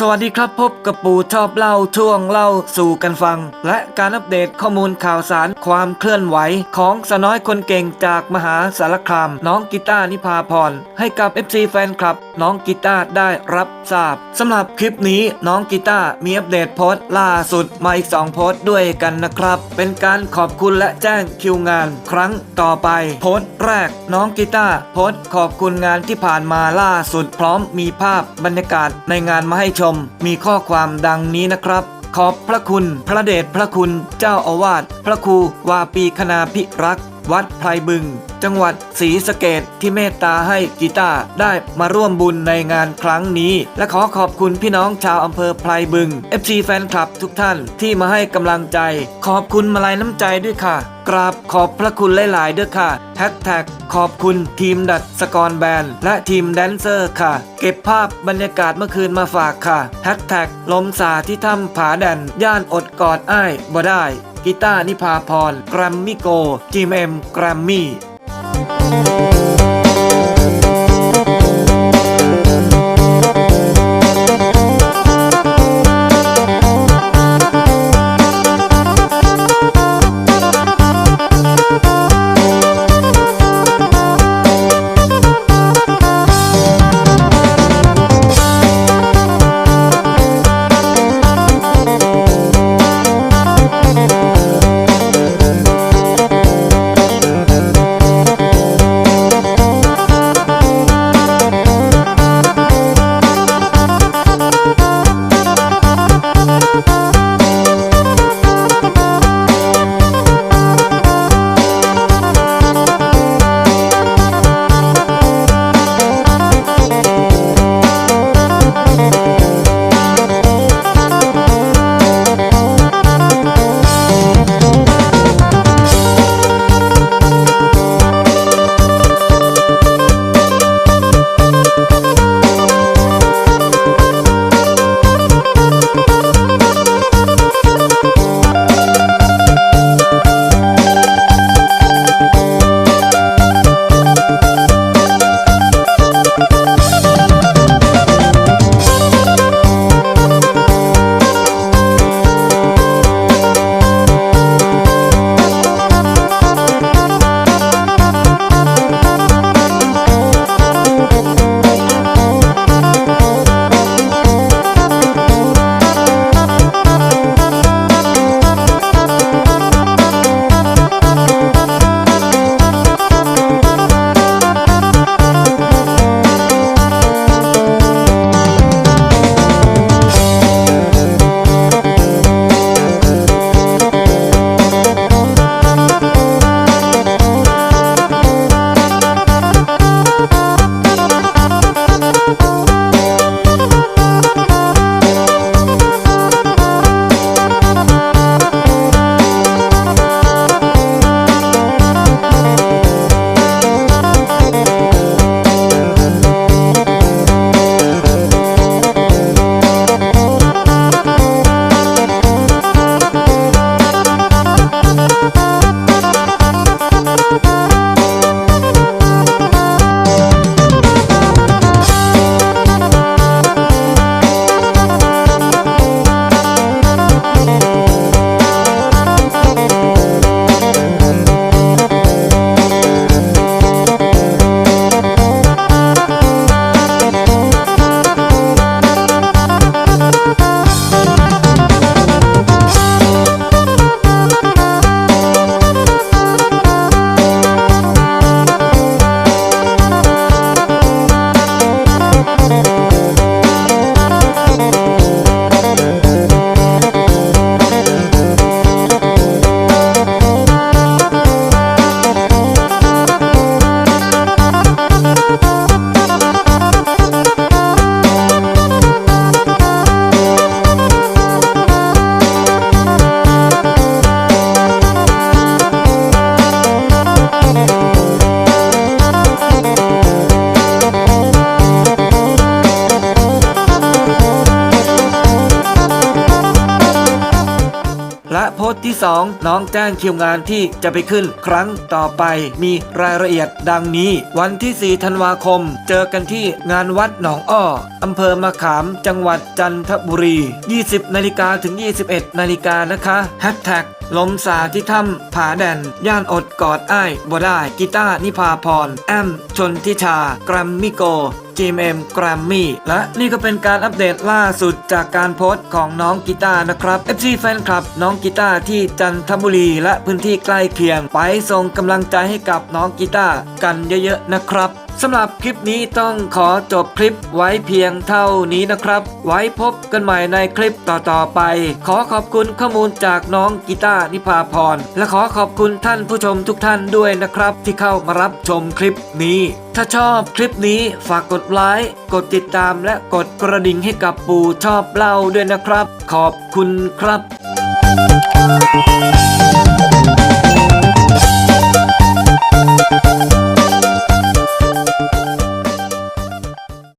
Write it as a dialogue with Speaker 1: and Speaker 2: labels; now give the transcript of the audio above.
Speaker 1: สวัสดีครับพบกับปู่ชอบเล่าช่วงเล่าสู่กันฟัง และการอัปเดตข้อมูลข่าวสารความเคลื่อนไหว ของสน้อยคนเก่งจากมหาสารคาม น้องกีตาร์นิพาพร ให้กับ FC แฟนคลับ น้องกีตาร์ได้รับทราบสำหรับคลิปนี้น้องกีตาร์มีอัปเดตโพสต์ล่าสุดมาอีก2โพสต์ด้วยกันนะครับ เป็นการขอบคุณและแจ้งคิวงาน ครั้งต่อไป โพสต์แรก น้องกีตาร์โพสต์ขอบคุณงานที่ผ่านมาล่าสุด พร้อมมีภาพบรรยากาศในงานมาให้ชมมีข้อความดังนี้นะครับ ขอบพระคุณ พระเดชพระคุณ เจ้าอาวาสพระครูวาปีคณาพิรักษ์ วัดไพรบึง จังหวัดศรีสะเกดที่เมตตาให้กีตาร์ได้มาร่วมบุญในงานครั้งนี้ และขอขอบคุณพี่น้องชาวอำเภอไพรบึง FC แฟนคลับทุกท่านที่มาให้กำลังใจ ขอบคุณมาลัยน้ำใจด้วยค่ะ กราบขอบพระคุณหลายๆด้วยค่ะแฮชแท็กขอบคุณทีมดัดสกรแบนด์และทีมแดนเซอร์ค่ะ เก็บภาพบรรยากาศเมื่อคืนมาฝากค่ะแฮชแท็กลมสาที่ถ้ำผาแดนย่านอดกอดอ้ายบ่ได้ กีตาร์นิพาพร แกรมมี่โกจีเอ็มแกรมมี่ ที่ 2 น้องแจ้งคิวงานที่จะไปขึ้นครั้งต่อไป มีรายละเอียดดังนี้ วันที่ 4 ธันวาคม เจอกันที่งานวัดหนองอ้ออำเภอมะขามจังหวัดจันทบุรี 20นาฬิกาถึง 21นาฬิกานะคะแฮชแท็กลมสาที่ถ้ำผาแดน ย่านอดกอดอ้ายบ่ได้กีตาร์นิพาพร แอมชนทิชา กรัมมิโก GMM กรัมมี่และนี่ก็เป็นการอัปเดตล่าสุดจากการโพสต์ของน้องกีตาร์นะครับ FC แฟนคลับน้องกีตาร์ที่จันทบุรีและพื้นที่ใกล้เคียง ไปส่งกำลังใจให้กับน้องกีตาร์กันเยอะๆนะครับ สำหรับคลิปนี้ต้องขอจบคลิปไว้เพียงเท่านี้นะครับ ไว้พบกันใหม่ในคลิปต่อๆไป ขอขอบคุณข้อมูลจากน้องกีตานิพาพร และขอขอบคุณท่านผู้ชมทุกท่านด้วยนะครับ ที่เข้ามารับชมคลิปนี้ ถ้าชอบคลิปนี้ฝากกดไลค์กดติดตามและกดกระดิ่งให้กับปู่ชอบเล่าด้วยนะครับ ขอบคุณครับ